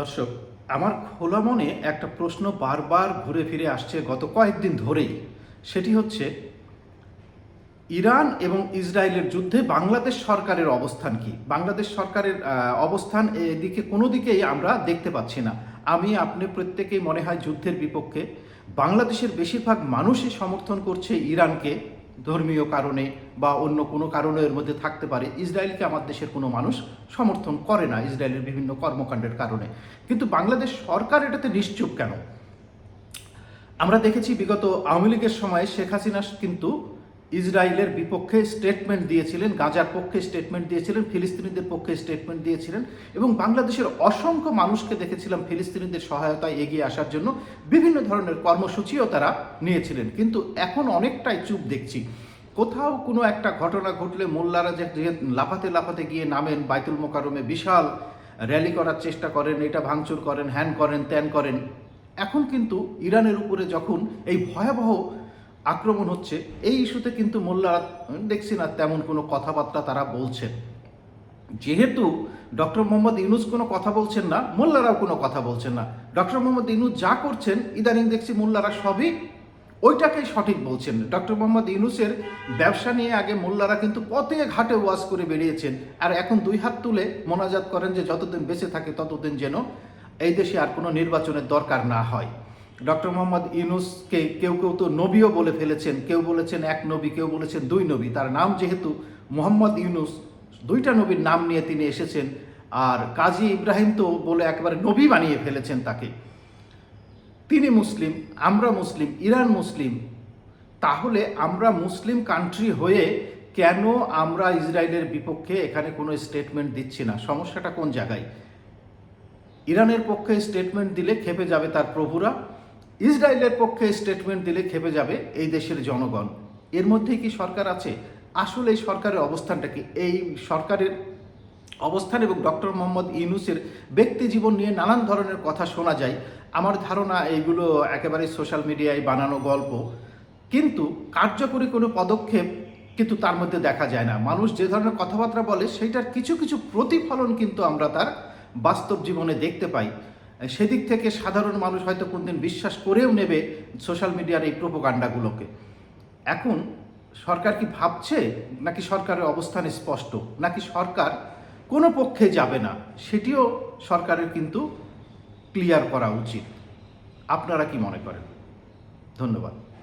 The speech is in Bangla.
দর্শক, আমার খোলা মনে একটা প্রশ্ন বারবার ঘুরে ফিরে আসছে গত কয়েকদিন ধরেই। সেটি হচ্ছে, ইরান এবং ইসরায়েলের যুদ্ধে বাংলাদেশ সরকারের অবস্থান কি? বাংলাদেশ সরকারের অবস্থান এদিকে কোনো দিকেই আমরা দেখতে পাচ্ছি না। আমি, আপনি প্রত্যেকেই মনে হয় যুদ্ধের বিপক্ষে। বাংলাদেশের বেশিরভাগ মানুষই সমর্থন করছে ইরানকে ধর্মীয় কারণে বা অন্য কোনো কারণের মধ্যে থাকতে পারে, ইসরায়েলকে আমার দেশের কোনো মানুষ সমর্থন করে না ইসরায়েলের বিভিন্ন কর্মকাণ্ডের কারণে। কিন্তু বাংলাদেশ সরকার এটাতে নিশ্চুপ কেন? আমরা দেখেছি বিগত আওয়ামী লীগের সময় শেখ হাসিনা কিন্তু ইসরায়েলের বিপক্ষে স্টেটমেন্ট দিয়েছিলেন, গাজার পক্ষে স্টেটমেন্ট দিয়েছিলেন, ফিলিস্তিনিদের পক্ষে স্টেটমেন্ট দিয়েছিলেন এবং বাংলাদেশের অসংখ্য মানুষকে দেখেছিলাম ফিলিস্তিনিদের সহায়তায় এগিয়ে আসার জন্য। বিভিন্ন ধরনের কর্মসূচিও তারা নিয়েছিলেন। কিন্তু এখন অনেকটাই চুপ দেখছি। কোথাও কোনো একটা ঘটনা ঘটলে মোল্লারা যে লাফাতে লাফাতে গিয়ে নামেন, বাইতুল মোকারমে বিশাল র্যালি করার চেষ্টা করেন, এটা ভাঙচুর করেন, হ্যান করেন, ত্যান করেন। এখন কিন্তু ইরানের উপরে যখন এই ভয়াবহ আক্রমণ হচ্ছে। এই ইস্যুতে কিন্তু মোল্লারা দেখছি না তেমন কোনো কথাবার্তা তারা বলছেন। যেহেতু ডক্টর মোহাম্মদ ইউনুস কোনো কথা বলছেন না, মোল্লারাও কোনো কথা বলছেন না। ডক্টর মোহাম্মদ ইউনুস যা করছেন, ইদানিং দেখছি মোল্লারা সবই ওইটাকেই সঠিক বলছেন। ডক্টর মোহাম্মদ ইউনুসের ব্যবসা নিয়ে আগে মোল্লারা কিন্তু পথে ঘাটে ওয়াজ করে বেরিয়েছেন। আর এখন দুই হাত তুলে মোনাজাত করেন যে, যতদিন বেঁচে থাকে ততদিন যেন এই দেশে আর কোনো নির্বাচনের দরকার না হয়। ডক্টর মোহাম্মদ ইউনুসকে কেউ কেউ তো নবীও বলে ফেলেছেন, কেউ বলেছেন এক নবী, কেউ বলেছেন দুই নবী। তার নাম যেহেতু মোহাম্মদ ইউনুস, দুইটা নবীর নাম নিয়ে তিনি এসেছেন। আর কাজী ইব্রাহিম তো বলে একেবারে নবী বানিয়ে ফেলেছেন তাকে। তিনি মুসলিম, আমরা মুসলিম, ইরান মুসলিম, তাহলে আমরা মুসলিম কান্ট্রি হয়ে কেন আমরা ইসরায়েলের বিপক্ষে এখানে কোনো স্টেটমেন্ট দিচ্ছি না? সমস্যাটা কোন জায়গায়? ইরানের পক্ষে স্টেটমেন্ট দিলে খেপে যাবে তার প্রভুরা। ইসরায়েলের পক্ষে স্টেটমেন্ট দিলে খেপে যাবে এই দেশের জনগণ। এর মধ্যেই কি সরকার আছে? আসলে এই সরকারের অবস্থানটা কি? এই সরকারের অবস্থান এবং ডক্টর মোহাম্মদ ইউনুসের ব্যক্তি জীবন নিয়ে নানান ধরনের কথা শোনা যায়। আমার ধারণা এইগুলো একেবারে সোশ্যাল মিডিয়ায় বানানো গল্প। কিন্তু কার্যকরী কোনো পদক্ষেপ কিন্তু তার মধ্যে দেখা যায় না। মানুষ যে ধরনের কথাবার্তা বলে, সেইটার কিছু কিছু প্রতিফলন কিন্তু আমরা তার বাস্তব জীবনে দেখতে পাই। সেদিক থেকে সাধারণ মানুষ হয়তো কোনদিন বিশ্বাস করেও নেবে সোশ্যাল মিডিয়ার এই প্রোপোকাণ্ডাগুলোকে এখন সরকার কি ভাবছে? নাকি সরকারের অবস্থান স্পষ্ট? নাকি সরকার কোনো পক্ষে যাবে না? সেটিও সরকারের কিন্তু ক্লিয়ার করা উচিত। আপনারা কি মনে করেন? ধন্যবাদ।